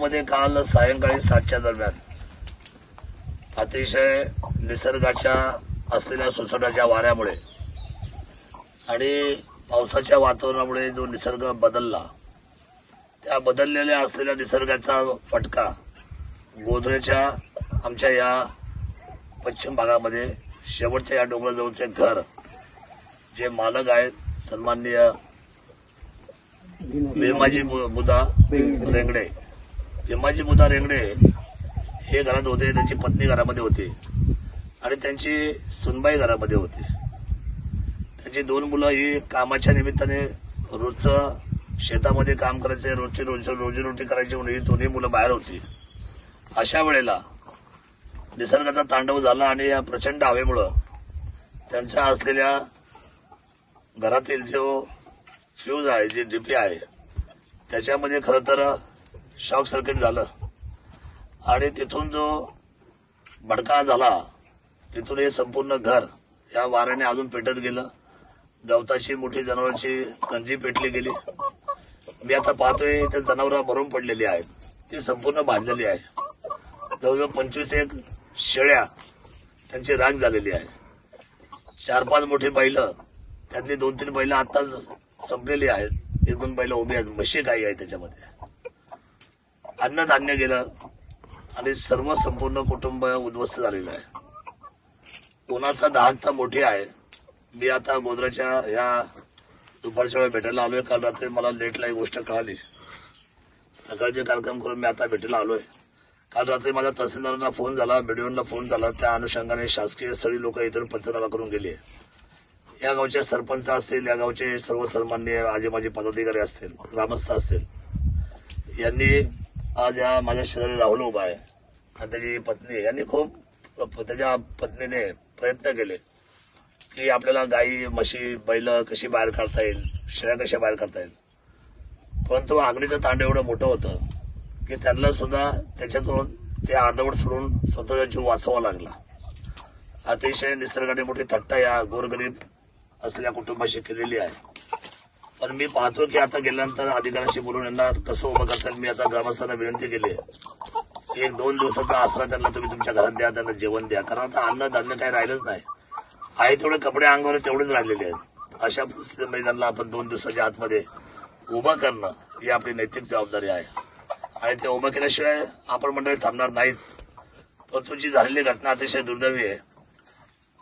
गावामध्ये काल सायंकाळी सातच्या दरम्यान अतिशय निसर्गाच्या असलेल्या सुसटाच्या वाऱ्यामुळे आणि पावसाच्या वातावरणामुळे जो निसर्ग बदलला त्या बदललेल्या असलेल्या निसर्गाचा फटका गोधरेच्या आमच्या या पश्चिम भागामध्ये शेवटच्या या डोंगराजवळचे घर जे मालक आहेत सन्माननीय भीमाजी बुधा रेंगडे भीमाजी बुधा रेंगडे हे घरात होते त्यांची पत्नी घरामध्ये होती. आणि त्यांची सुनबाई घरामध्ये होती. त्यांची दोन मुलं ही कामाच्या निमित्ताने रोजचं शेतामध्ये काम करायचे रोजची रोज रोजीरोटी करायची म्हणून ही दोन्ही मुलं बाहेर होती. अशा वेळेला निसर्गाचा तांडव झाला आणि या प्रचंड हवेमुळं त्यांच्या असलेल्या घरातील जो फ्यूज आहे जी डीपी आहे त्याच्यामध्ये खरं तर शॉक सर्किट झालं. आणि तिथून जो भडका झाला तिथून हे संपूर्ण घर या वाऱ्याने अजून पेटत गेलं. गवताची मोठी जनावरांची कंजी पेटली गेली. मी आता पाहतोय ते जनावरं भरून पडलेली आहेत. ती संपूर्ण बांधलेली आहे. जवळजवळ पंचवीस एक शेळ्या त्यांची राग झालेली आहे. चार पाच मोठी बैलं त्यातली दोन तीन बैलं आत्ताच संपलेली आहेत. एक दोन बैलं उभी आहेत. म्हशी काही आहे त्याच्यामध्ये. अन्नधान्य गेलं आणि सर्व संपूर्ण कुटुंब उद्ध्वस्त झालेलं आहे. उन्हाचा दाहकता मोठी आहे. मी आता गोदराच्या या दुपारच्या वेळी भेटायला आलोय. काल रात्री मला लेटला एक गोष्ट कळाली. सकाळचे कार्यक्रम करून मी आता भेटायला आलोय. काल रात्री माझ्या तहसीलदारांना फोन झाला बीडीओला फोन झाला. त्या अनुषंगाने शासकीय स्थळी लोक इतर पंचनामा करून गेले या गावचे सरपंच असतील या गावचे सर्व सन्मान्य आजी माझे पदाधिकारी असतील ग्रामस्थ असतील यांनी आज या माझ्या शेजारी राहुल उभा आहे. आणि त्याची पत्नी यांनी खूप त्याच्या पत्नीने प्रयत्न केले की आपल्याला गाई म्हशी बैल कशी बाहेर काढता येईल शेळ्या कशा बाहेर काढता येईल. परंतु आगडीचं तांड एवढं मोठं होतं की त्यांना सुद्धा त्याच्यातून ते अर्धवट सोडून स्वतःचा जीव वाचवा लागला. अतिशय निसर्गाने मोठी थट्टा या गोरगरीब असलेल्या कुटुंबाशी केलेली आहे. पण मी पाहतो की आता गेल्यानंतर अधिकाऱ्यांशी बोलून यांना कसं उभं करता मी आता ग्रामस्थांना विनंती केली आहे. एक दोन दिवसाचा आसरा त्यांना तुम्ही तुमच्या घरात द्या त्यांना जेवण द्या. कारण आता अन्न धान्य काही राहिलंच नाही. आहे तेवढे कपडे अंगावर तेवढेच राहिलेले आहेत. अशा परिस्थितीमध्ये त्यांना आपण दोन दिवसाच्या आतमध्ये उभं करणं ही आपली नैतिक जबाबदारी आहे. आणि ते उभं केल्याशिवाय आपण मंडळी थांबणार नाहीच. परंतु जी झालेली घटना अतिशय दुर्दैवी आहे.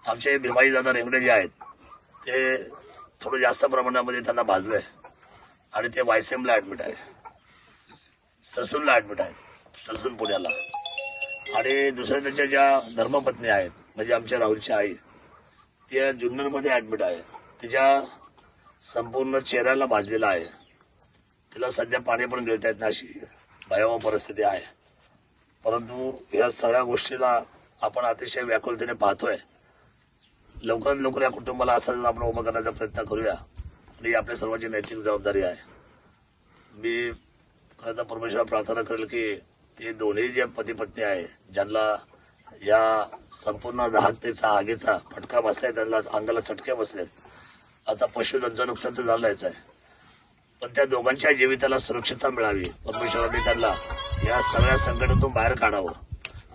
आमचे भीमाई दादा रेंगडे जे आहेत ते थोडं जास्त प्रमाणामध्ये त्यांना भाजलंय. आणि ते वायसेमला ऍडमिट आहे. ससूनला ऍडमिट आहेत ससून पुण्याला. आणि दुसऱ्या त्यांच्या ज्या धर्मपत्नी आहेत म्हणजे आमच्या राहुलची आई त्या जुन्नरमध्ये ऍडमिट आहे. तिच्या संपूर्ण चेहऱ्याला भाजलेला आहे. तिला सध्या पाणी पण गिळता येत नाही अशी भयावह परिस्थिती आहे. परंतु या सगळ्या गोष्टीला आपण अतिशय व्याकुलतेने पाहतोय. लवकरात लवकर या कुटुंबाला असताना आपण उभं करण्याचा प्रयत्न करूया. आणि ही आपल्या सर्वांची नैतिक जबाबदारी आहे. मी खरं तर परमेश्वर प्रार्थना करेल की ते दोन्ही जे पती पत्नी आहे ज्यांना या संपूर्ण दाहकतेचा आगीचा फटका बसलाय त्यांना अंगाला चटके बसलेत. आता पशुधनचं नुकसान तर झालंच आहे. पण त्या दोघांच्या जीविताला सुरक्षितता मिळावी. परमेश्वराने त्यांना या सगळ्या संकटातून बाहेर काढावं.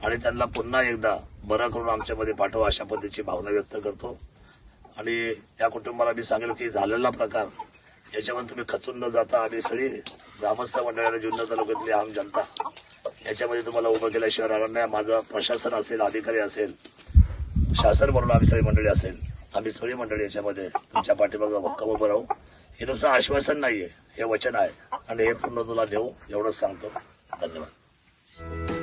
आणि त्यांना पुन्हा एकदा बरं करून आमच्यामध्ये पाठवा अशा पद्धतीची भावना व्यक्त करतो. आणि या कुटुंबाला मी सांगेल की झालेला प्रकार याच्यामध्ये तुम्ही खचून न जाता आम्ही सगळी ग्रामस्थ मंडळाने जुन्नर तालुक्यातली आम जनता याच्यामध्ये तुम्हाला उभं केल्याशिवाय राहणार नाही. माझं प्रशासन असेल अधिकारी असेल शासन म्हणून आम्ही सगळी मंडळी असेल. आम्ही सगळी मंडळी याच्यामध्ये तुमच्या पाठीमागं भक्कम उभं राहू. हे नुसतं आश्वासन नाहीये हे वचन आहे. आणि हे पूर्ण तुला देऊ एवढंच सांगतो. धन्यवाद.